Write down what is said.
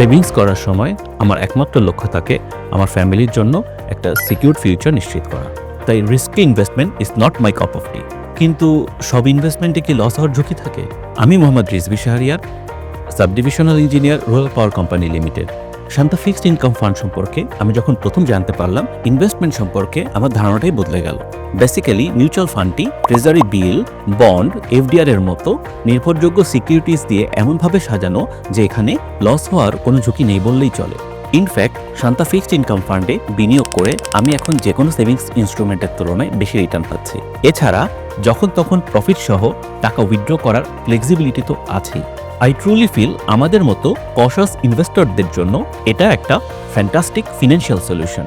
Savings করার সময় আমার একমাত্র লক্ষ্য থাকে আমার ফ্যামিলির জন্য একটা সিকিউর ফিউচার নিশ্চিত করা। তাই risky investment is not my cup of tea কিন্তু সব ইনভেস্টমেন্টে কি লস হওয়ার ঝুঁকি থাকে? আমি Mohammad Rizvi Shahriar subdivisional engineer Royal Power Company Limited Shanta fixed income fund সম্পর্কে আমি যখন প্রথম জানতে পারলাম ইনভেস্টমেন্ট সম্পর্কে আমার ধারণাটাই বদলে গেল। বেসিক্যালি মিউচুয়াল ফান্ডটি ট্রেজারি বিল বন্ড এফডিআর এর মতো নির্ভরযোগ্য সিকিউরিটিজ দিয়ে এমনভাবে সাজানো যে এখানে লস হওয়ার কোনো ঝুঁকি নেই বললেই চলে। ইনফ্যাক্ট শান্তা ফিক্সড ইনকাম ফান্ডে বিনিয়োগ করে আমি এখন যে কোনো সেভিংস ইনস্ট্রুমেন্টের তুলনায় বেশি রিটার্ন পাচ্ছি। এছাড়া, যখন তখন প্রফিট সহ টাকা উইথড্র করার ফ্লেক্সিবিলিটি তো আছেই। আই ট্রুলি ফিল আমাদের মতো কশাস ইনভেস্টরদের জন্য এটা একটা ফ্যান্টাস্টিক ফিনান্সিয়াল সলিউশন